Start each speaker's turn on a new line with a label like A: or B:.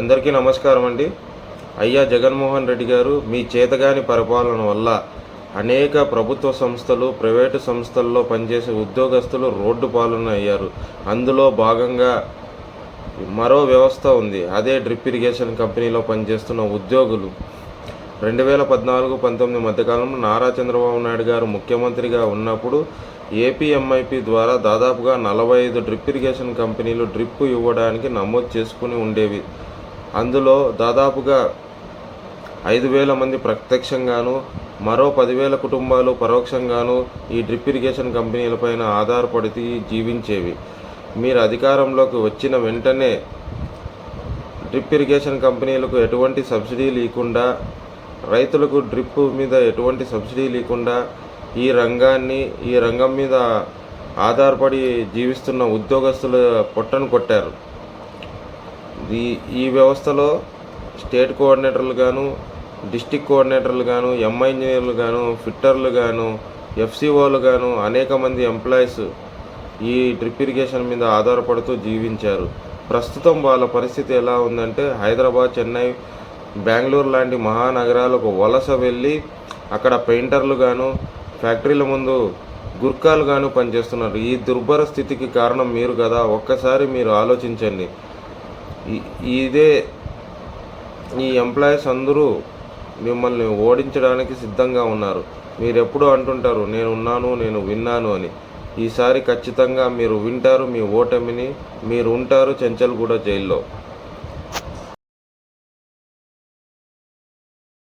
A: అందరికీ నమస్కారం అండి. అయ్యా జగన్మోహన్ రెడ్డి గారు మీ చేతగాని పరిపాలన వల్ల అనేక ప్రభుత్వ సంస్థలు ప్రైవేటు సంస్థల్లో పనిచేసే ఉద్యోగస్తులు రోడ్డు పాలన అయ్యారు. అందులో భాగంగా మరో వ్యవస్థ ఉంది. అదే డ్రిప్ ఇరిగేషన్ కంపెనీలో పనిచేస్తున్న ఉద్యోగులు. రెండు వేల పద్నాలుగు పంతొమ్మిది మధ్యకాలంలో నారా చంద్రబాబు నాయుడు గారు ముఖ్యమంత్రిగా ఉన్నప్పుడు ఏపీఎంఐపి ద్వారా దాదాపుగా నలభై ఐదు డ్రిప్ ఇరిగేషన్ కంపెనీలు డ్రిప్ ఇవ్వడానికి నమోదు చేసుకుని ఉండేవి. అందులో దాదాపుగా ఐదు వేల మంది ప్రత్యక్షంగాను మరో పదివేల కుటుంబాలు పరోక్షంగాను ఈ డ్రిప్ ఇరిగేషన్ కంపెనీలపైన ఆధారపడి జీవించేవి. మీరు అధికారంలోకి వచ్చిన వెంటనే డ్రిప్ ఇరిగేషన్ కంపెనీలకు ఎటువంటి సబ్సిడీ లేకుండా రైతులకు డ్రిప్ మీద ఎటువంటి సబ్సిడీ లేకుండా ఈ రంగాన్ని ఈ రంగం మీద ఆధారపడి జీవిస్తున్న ఉద్యోగస్తుల పొట్టను కొట్టారు. ఈ ఈ వ్యవస్థలో స్టేట్ కోఆర్డినేటర్లు గాను డిస్టిక్ కోఆర్డినేటర్లు గాను ఎంఐ ఇంజనీర్లు గాను ఫిట్టర్లు గాను ఎఫ్సిఓలు గాను అనేక మంది ఎంప్లాయీస్ ఈ డ్రిప్ ఇరిగేషన్ మీద ఆధారపడుతూ జీవించారు. ప్రస్తుతం వాళ్ళ పరిస్థితి ఎలా ఉందంటే హైదరాబాద్ చెన్నై బెంగళూరు లాంటి మహానగరాలకు వలస వెళ్ళి అక్కడ పెయింటర్లు గాను ఫ్యాక్టరీల ముందు గుర్కాలు గాను పనిచేస్తున్నారు. ఈ దుర్భర స్థితికి కారణం మీరు కదా. ఒక్కసారి మీరు ఆలోచించండి. ఇదే ఈ ఎంప్లాయీస్ అందరూ మిమ్మల్ని ఓడించడానికి సిద్ధంగా ఉన్నారు. మీరు ఎప్పుడూ అంటుంటారు నేను ఉన్నాను నేను విన్నాను అని. ఈసారి ఖచ్చితంగా మీరు వింటారు మీ ఓటమిని మీరు ఉంటారు చెంచల్గూడ జైల్లో.